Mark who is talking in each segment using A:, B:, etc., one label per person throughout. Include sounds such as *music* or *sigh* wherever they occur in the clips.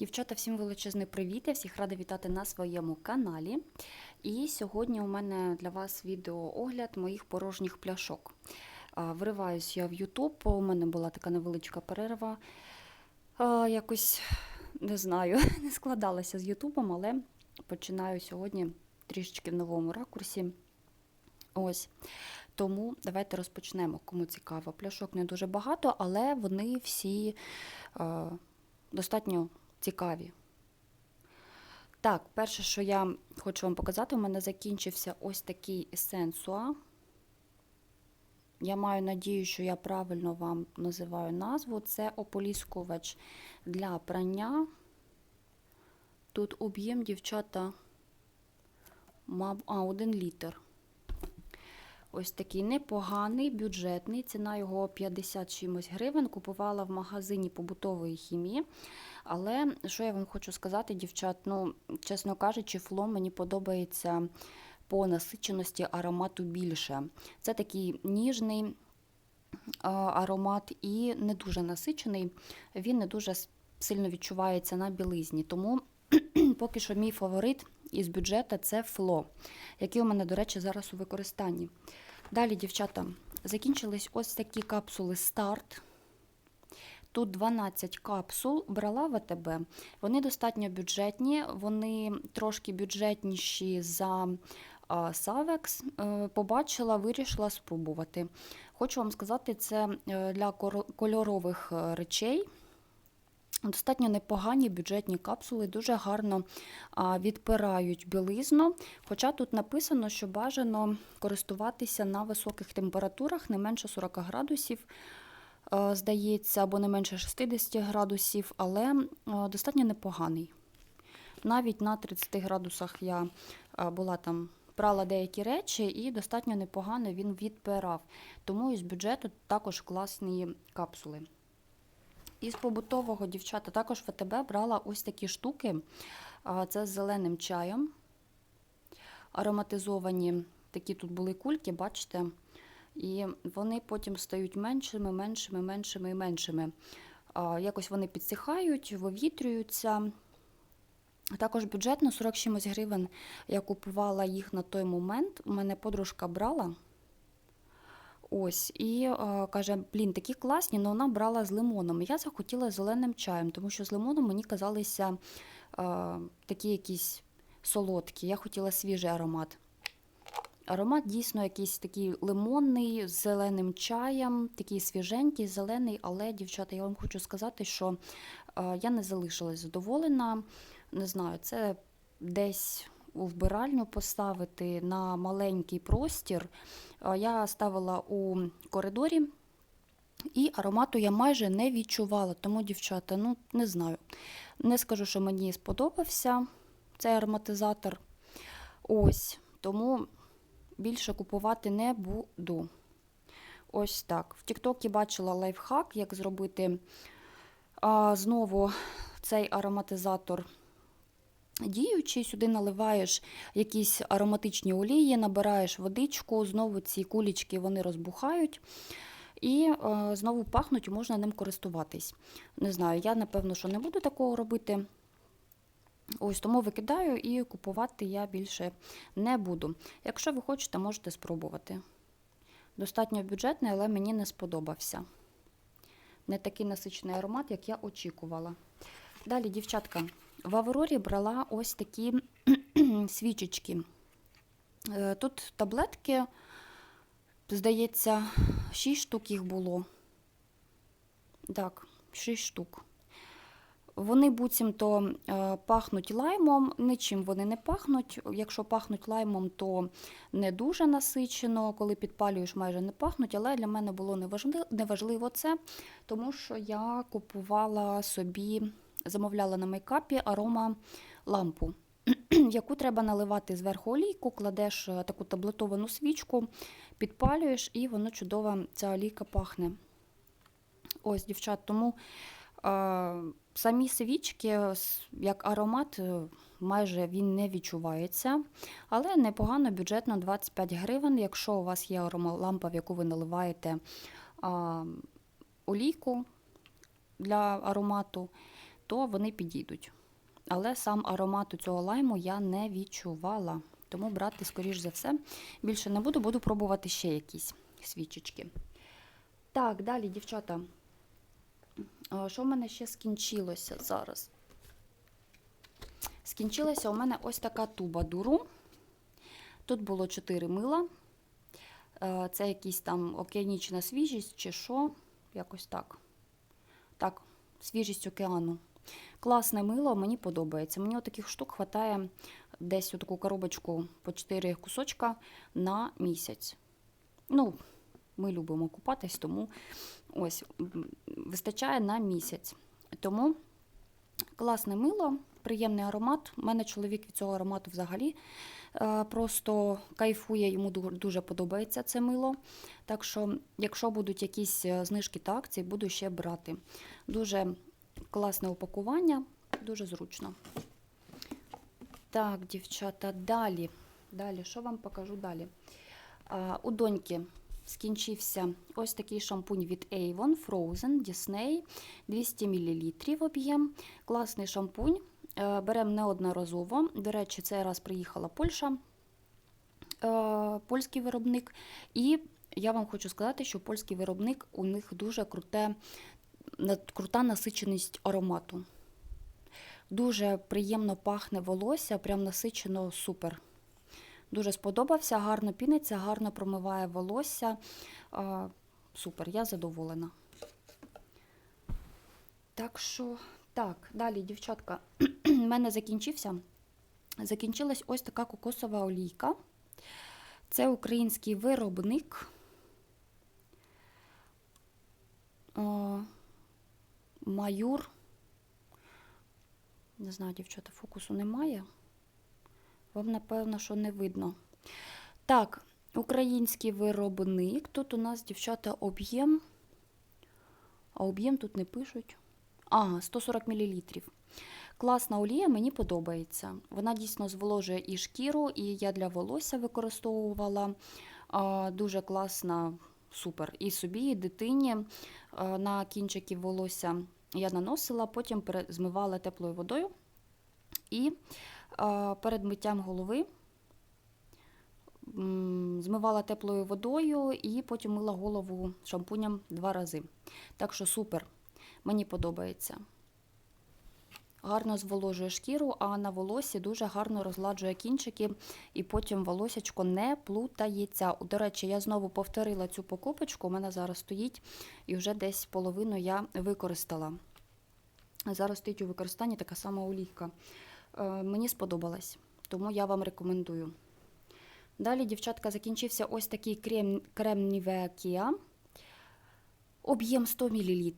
A: Дівчата, всім величезний привіт! Я всіх рада вітати на своєму каналі. І сьогодні у мене для вас відеоогляд моїх порожніх пляшок. Вриваюсь я в YouTube, у мене була така невеличка перерва. Якось не знаю, *laughs* не складалася з Ютубом, але починаю сьогодні трішечки в новому ракурсі. Ось. Тому давайте розпочнемо, кому цікаво. Пляшок не дуже багато, але вони всі достатньо цікаві. Так, перше, що я хочу вам показати, у мене закінчився ось такий есенсуа. Я маю надію, що я правильно вам називаю назву. Це ополіскувач для прання. Тут об'єм, дівчата, мав, а, 1 літр. Ось такий непоганий, бюджетний. Ціна його 50 чимось гривень. Купувала в магазині побутової хімії. Але що я вам хочу сказати, дівчат, ну, чесно кажучи, фло мені подобається по насиченості аромату більше. Це такий ніжний аромат і не дуже насичений. Він не дуже сильно відчувається на білизні. Тому *clears throat* поки що мій фаворит із бюджету це фло, який у мене, до речі, зараз у використанні. Далі, дівчата, закінчились ось такі капсули старт. Тут 12 капсул брала в АТБ. Вони достатньо бюджетні, вони трошки бюджетніші за Савекс. Побачила, вирішила спробувати. Хочу вам сказати, це е, для кольорових е, речей. Достатньо непогані бюджетні капсули, дуже гарно відпирають білизну. Хоча тут написано, що бажано користуватися на високих температурах, не менше 40 градусів, здається, або не менше 60 градусів, але достатньо непоганий. Навіть на 30 градусах я була там. Прала деякі речі і достатньо непогано він відпирав. Тому із бюджету також класні капсули. Із побутового дівчата також в АТБ брала ось такі штуки. Це з зеленим чаєм. Ароматизовані такі тут були кульки, бачите? І вони потім стають меншими, меншими, меншими і меншими. Якось вони підсихають, вивітрюються. Також бюджетно 40 чимось гривень я купувала їх на той момент. У мене подружка брала. Ось, і е, каже, блін, такі класні, але вона брала з лимоном. Я захотіла зеленим чаєм, тому що з лимоном мені казалися е, такі якісь солодкі. Я хотіла свіжий аромат. Аромат дійсно якийсь такий лимонний, з зеленим чаєм, такий свіженький, зелений, але, дівчата, я вам хочу сказати, що е, я не залишилась задоволена. Не знаю, це десь вбиральню поставити на маленький простір. Я ставила у коридорі, і аромату я майже не відчувала. Тому, дівчата, ну не знаю. Не скажу, що мені сподобався цей ароматизатор. Ось, тому більше купувати не буду. Ось так. В Тіктокі бачила лайфхак, як зробити а, знову цей ароматизатор діючий, сюди наливаєш якісь ароматичні олії, набираєш водичку, знову ці кулічки вони розбухають. І е, знову пахнуть, і можна ним користуватись. Не знаю, я напевно, що не буду такого робити. Ось тому викидаю і купувати я більше не буду. Якщо ви хочете, можете спробувати. Достатньо бюджетний, але мені не сподобався. Не такий насичений аромат, як я очікувала. Далі, дівчатка, в Аврорі брала ось такі *clears throat* свічечки. Е, тут таблетки, здається, 6 штук їх було. Так, 6 штук. Вони буцімто е, пахнуть лаймом, нічим вони не пахнуть. Якщо пахнуть лаймом, то не дуже насичено, коли підпалюєш, майже не пахнуть, але для мене було неважливо, неважливо це, тому що я купувала собі замовляла на мейкапі арома лампу, *clears throat* яку треба наливати зверху олійку, кладеш е, таку таблетовану свічку, підпалюєш, і воно чудово, ця олійка пахне. Ось, дівчат, тому е, самі свічки, як аромат, е, майже він не відчувається. Але непогано, бюджетно 25 гривень. Якщо у вас є аромалампа, в яку ви наливаєте е, олійку для аромату, то вони підійдуть. Але сам аромат у цього лайму я не відчувала. Тому брати, скоріш за все, більше не буду, буду пробувати ще якісь свічечки. Так, далі, дівчата. Що в мене ще скінчилося зараз? Скінчилася у мене ось така туба дуру. Тут було 4 мила. Е, Це якісь там океанічна свіжість чи що. Якось так. Так, свіжість океану. Класне мило, мені подобається. Мені таких штук вистачає десь у таку коробочку по 4 кусочка на місяць. Ну, ми любимо купатись, тому ось вистачає на місяць. Тому класне мило, приємний аромат. У мене чоловік від цього аромату взагалі е, просто кайфує, йому дуже подобається це мило. Так що, якщо будуть якісь е, знижки та акції, буду ще брати. Дуже класне упакування, дуже зручно. Так, дівчата, далі. Далі, що вам покажу далі? А, у доньки скінчився ось такий шампунь від Avon Frozen Disney 200 мл об'єм. Класний шампунь. Е, Беремо неодноразово. До речі, цей раз приїхала Польща, е, польський виробник. І я вам хочу сказати, що польський виробник у них дуже круте, крута насиченість аромату. Дуже приємно пахне волосся, прям насичено супер. Дуже сподобався, гарно піниться, гарно промиває волосся. А, супер, я задоволена. Так що, так, далі, дівчатка, *clears throat* в мене закінчився. Закінчилась ось така кокосова олійка. Це український виробник. О, Маюр. Не знаю, дівчата, фокусу немає. Вам, напевно, що не видно. Так, український виробник. Тут у нас, дівчата, об'єм. А об'єм тут не пишуть. Ага, 140 мл. Класна олія, мені подобається. Вона дійсно зволожує і шкіру, і я для волосся використовувала. Дуже класна, супер. І собі, і дитині на кінчики волосся я наносила, потім змивала теплою водою. І а, перед миттям голови змивала теплою водою і потім мила голову шампунем два рази. Так що супер, мені подобається. Гарно зволожує шкіру, а на волосі дуже гарно розгладжує кінчики, і потім волосячко не плутається. До речі, я знову повторила цю покупочку, у мене зараз стоїть, і вже десь половину я використала. Зараз стоїть у використанні така сама олійка. Е, Мені сподобалась, тому я вам рекомендую. Далі, дівчатка, закінчився ось такий крем, Nivea Kia. Об'єм 100 мл.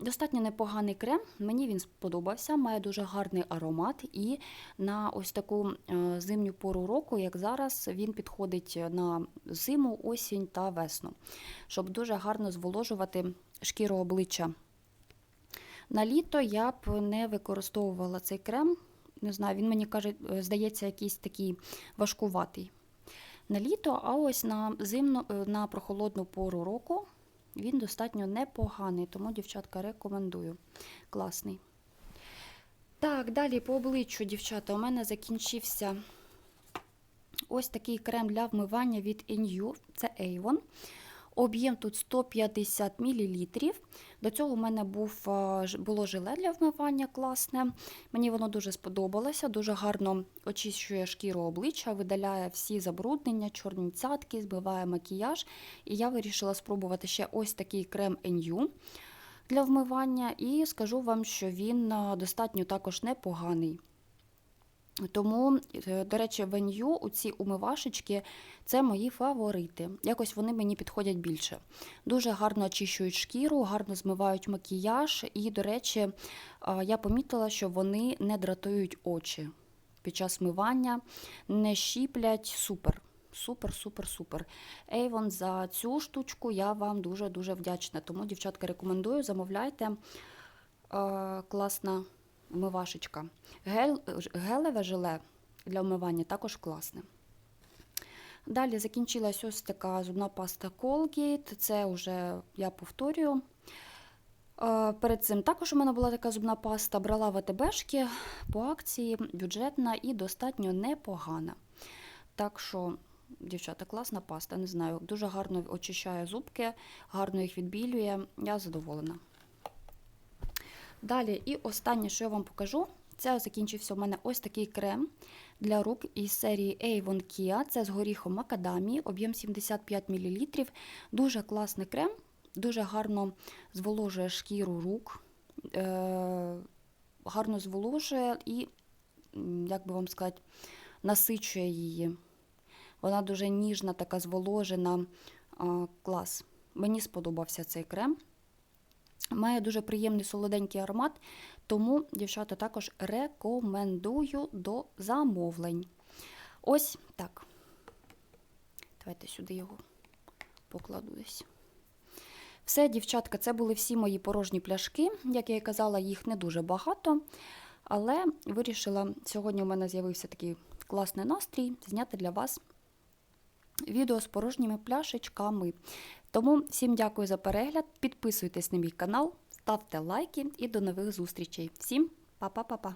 A: Достатньо непоганий крем. Мені він сподобався, має дуже гарний аромат. І на ось таку е, зимню пору року, як зараз, він підходить на зиму, осінь та весну, щоб дуже гарно зволожувати шкіру обличчя. На літо я б не використовувала цей крем. Не знаю, він мені каже, е, здається, якийсь такий важкуватий. На літо, а ось на зимну, е, на прохолодну пору року він достатньо непоганий, тому, дівчатка, рекомендую. Класний. Так, далі по обличчю, дівчата, у мене закінчився ось такий крем для вмивання від Inyu, це Avon. Об'єм тут 150 мл. До цього у мене був, було желе для вмивання класне. Мені воно дуже сподобалося, дуже гарно очищує шкіру обличчя, видаляє всі забруднення, чорні цятки, збиває макіяж. І я вирішила спробувати ще ось такий крем Enyu для вмивання. І скажу вам, що він достатньо також непоганий. Тому, е, до речі, веню, у ці умивашечки це мої фаворити. Якось вони мені підходять більше. Дуже гарно очищують шкіру, гарно змивають макіяж. І, до речі, я помітила, що вони не дратують очі під час мивання, не щіплять. Супер. Супер, супер, супер. Avon, за цю штучку я вам дуже-дуже вдячна. Тому, дівчатка, рекомендую, замовляйте. Е, класна вмивашечка. Гель, гелеве желе для вмивання також класне. Далі закінчилась ось така зубна паста Colgate. Це вже я повторюю. Е, Перед цим також у мене була така зубна паста. Брала ВТБшки по акції, бюджетна і достатньо непогана. Так що, дівчата, класна паста, не знаю, дуже гарно очищає зубки, гарно їх відбілює. Я задоволена. Далі, і останнє, що я вам покажу, це закінчився у мене ось такий крем для рук із серії Avon Kia. Це з горіхом макадамії, об'єм 75 мл. Дуже класний крем, дуже гарно зволожує шкіру рук, е- гарно зволожує і, як би вам сказати, насичує її. Вона дуже ніжна, така зволожена. Клас. Мені сподобався цей крем. Має дуже приємний солоденький аромат, тому, дівчата, також рекомендую до замовлень. Ось так. Давайте сюди його покладу десь. Все, дівчатка, це були всі мої порожні пляшки. Як я і казала, їх не дуже багато. Але вирішила, сьогодні у мене з'явився такий класний настрій зняти для вас відео з порожніми пляшечками. Тому всім дякую за перегляд. Підписуйтесь на мій канал, ставте лайки і до нових зустрічей. Всім па-па-па-па!